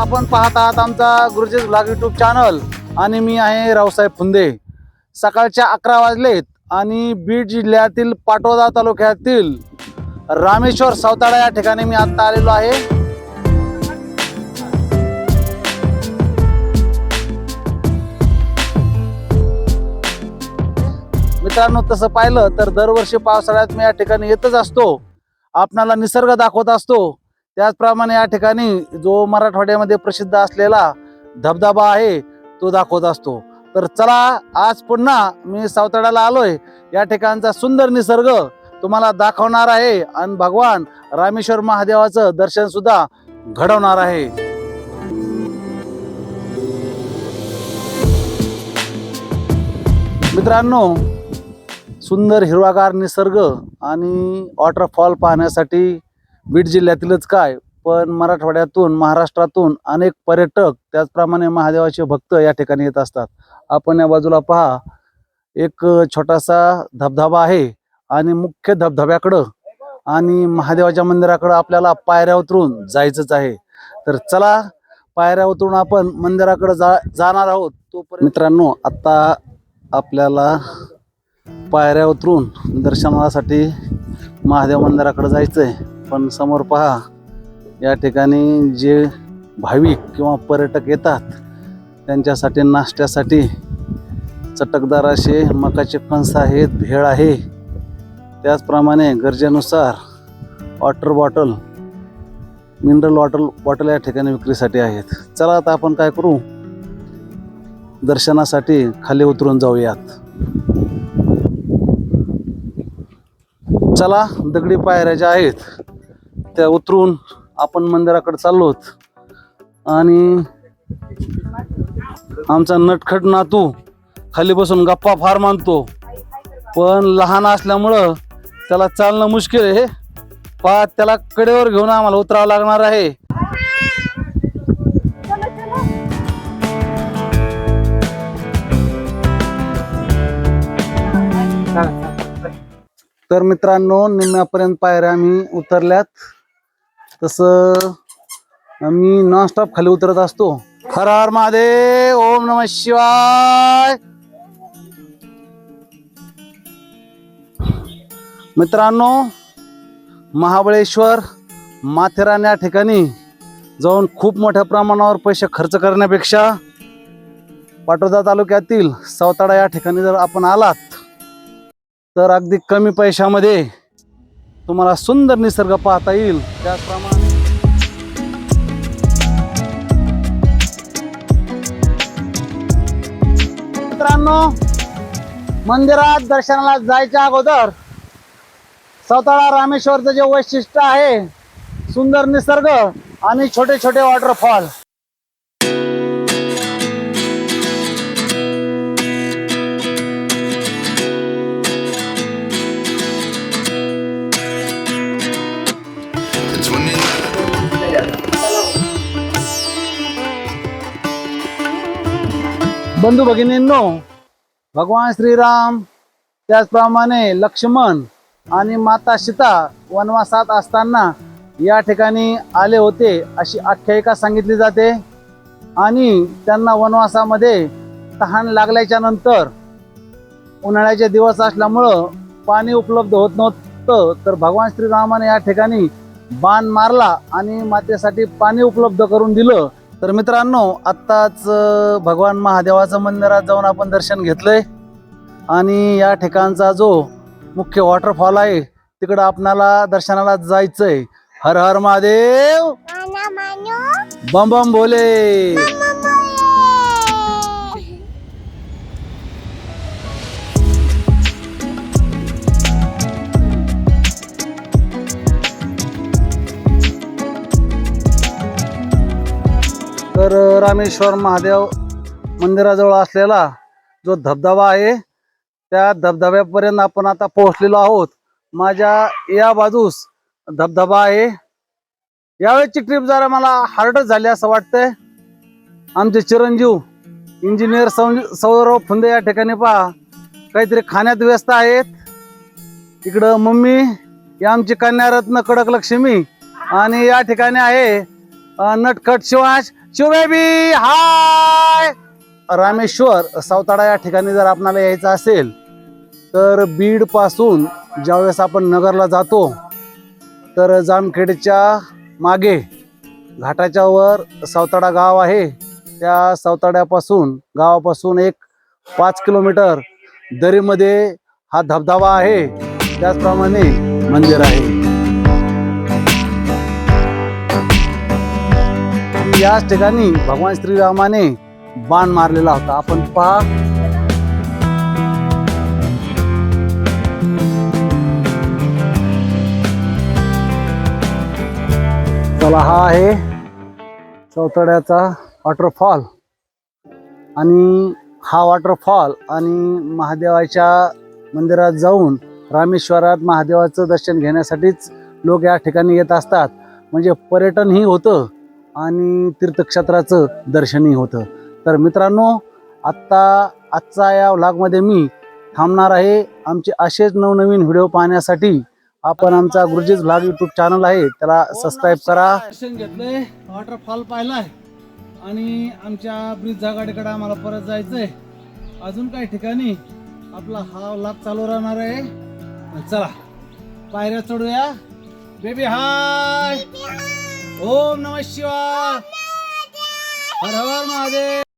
आपण पाहत आहात आमचा गुरुजीज ब्लॉग यूट्यूब चॅनल आणि मी आहे रावसाहेब फुंदे. सकाळच्या अकरा वाजलेत आणि बीड जिल्ह्यातील पाटोदा तालुक्यातील रामेश्वर सावताळा या ठिकाणी मी आत्ता आलेलो आहे. मित्रांनो तसं पाहिलं तर दरवर्षी पावसाळ्यात मी या ठिकाणी येतच असतो. आपणाला निसर्ग दाखवत असतो. त्याचप्रमाणे या ठिकाणी जो मराठवाड्यामध्ये प्रसिद्ध असलेला धबधबा आहे तो दाखवत असतो. तर चला आज पुन्हा मी सावताड्याला आलोय. या ठिकाणचा सुंदर निसर्ग तुम्हाला दाखवणार आहे आणि भगवान रामेश्वर महादेवाचं दर्शन सुद्धा घडवणार आहे. मित्रांनो सुंदर हिरवागार निसर्ग आणि वॉटरफॉल पाहण्यासाठी बीड जिल्ह्यातीलच काय पण मराठवाड्यातून महाराष्ट्रातून अनेक पर्यटक त्याचप्रमाणे महादेवाचे भक्त या ठिकाणी येत असतात. आपण या बाजूला पहा एक छोटासा धबधबा आहे आणि मुख्य धबधब्याकडं आणि महादेवाच्या मंदिराकडं आपल्याला पायऱ्या उतरून जायचंच आहे. तर चला पायऱ्या उतरून आपण मंदिराकडे जा जाणार आहोत. तोपर्यंत मित्रांनो आत्ता आपल्याला पायऱ्या उतरून दर्शनासाठी महादेव मंदिराकडे जायचं आहे पण समोर पहा या ठिकाणी जे भाविक किंवा पर्यटक येतात त्यांच्यासाठी नाश्त्यासाठी चटकदार असे मकाचे कणस आहेत भेळ आहे. त्याचप्रमाणे गरजेनुसार water bottle mineral water bottle या ठिकाणी विक्रीसाठी आहेत. चला आता आपण काय करू? दर्शनासाठी खाली उतरून जाऊयात. चला दगडी पायऱ्या ज्या आहेत त्या उतरून आपण मंदिराकडे चाललोत आणि आमचा नटखट नातू खाली बसून गप्पा फार मानतो. पण लहान असल्यामुळं त्याला चालणं मुश्किल आहे. पा त्याला कडेवर घेऊन आम्हाला उतरावं लागणार आहे. तर मित्रांनो निम्म्यापर्यंत पायऱ्या आम्ही उतरल्यात. तसं मी नॉनस्टॉप खाली उतरत असतो. हर हर महादेव ओम नम शिवाय. मित्रांनो महाबळेश्वर माथेरान या ठिकाणी जाऊन खूप मोठ्या प्रमाणावर पैसे खर्च करण्यापेक्षा पाटोदा तालुक्यातील सावताडा या ठिकाणी जर आपण आलात तर अगदी कमी पैशामध्ये तुम्हाला सुंदर निसर्ग पाहता येईल. त्याचप्रमाणे मित्रांनो मंदिरात दर्शनाला जायच्या अगोदर सावताळा रामेश्वरचं जे वैशिष्ट्य आहे सुंदर निसर्ग आणि छोटे छोटे वॉटरफॉल. बंधू भगिनींनो भगवान श्रीराम त्याचप्रमाणे लक्ष्मण आणि माता सीता वनवासात असताना या ठिकाणी आले होते अशी आख्यायिका सांगितली जाते. आणि त्यांना वनवासामध्ये तहान लागल्याच्या नंतर उन्हाळ्याचे दिवस असल्यामुळं पाणी उपलब्ध होत नव्हतं. तर भगवान श्रीरामाने या ठिकाणी बाण मारला आणि मातेसाठी पाणी उपलब्ध करून दिलं. तर मित्रांनो आत्ताच भगवान महादेवाचं मंदिरात जाऊन आपण दर्शन घेतलंय. आणि या ठिकाणचा जो मुख्य वॉटरफॉल आहे तिकडं आपणाला दर्शनाला जायचंय. हर हर महादेव! बम बम भोले तर रामेश्वर महादेव मंदिराजवळ असलेला जो धबधबा आहे त्या धबधब्यापर्यंत आपण आता पोहोचलेलो आहोत. माझ्या या बाजूस धबधबा आहे. यावेळेची ट्रिप जरा मला हार्डच झाली असं वाटतंय. आमचे चिरंजीव इंजिनियर सौ- सौरव फुंदे या ठिकाणी पहा. काहीतरी खाण्यात व्यस्त आहेत. इकडं मम्मी या आमची कन्यारत्न कडक लक्ष्मी आणि या ठिकाणी आहे नटखट शिवाश. शिवबेबी हाय! रामेश्वर सावताडा या ठिकाणी जर आपणाला यायचं असेल तर बीडपासून ज्यावेळेस आपण नगरला जातो तर जामखेडच्या मागे घाटाच्या वर सावताडा गाव आहे. त्या सावताड्यापासून गावापासून एक पाच किलोमीटर दरीमध्ये हा धबधबा आहे. त्याचप्रमाणे मंदिर आहे. याच ठिकाणी भगवान श्रीरामाने बाण मारलेला होता. आपण पहा. चला हा आहे चौतड्याचा वॉटरफॉल आणि हा वॉटरफॉल आणि महादेवाच्या मंदिरात जाऊन रामेश्वरात महादेवाचं दर्शन घेण्यासाठीच लोक या ठिकाणी येत असतात. म्हणजे पर्यटनही होतं. आणि तीर्थक्षेत्राचं दर्शनही होतं. तर मित्रांनो आत्ता आजचा या व्लॉगमध्ये मी थांबणार आहे. आमचे असेच नवनवीन व्हिडिओ पाहण्यासाठी आपण आमचा गुरुजीज व्लॉग युट्यूब चॅनल आहे त्याला सबस्क्राईब करा. दर्शन घेतलंय वॉटरफॉल पाहिलाय. आणि आमच्या ब्रिज जागाडीकडे आम्हाला परत जायचंय. अजून काही ठिकाणी आपला हा व्लॉग चालू राहणार आहे. चला पायऱ्या चढूया. बेबी हाय ओम नम शिवा हर हर महादेव।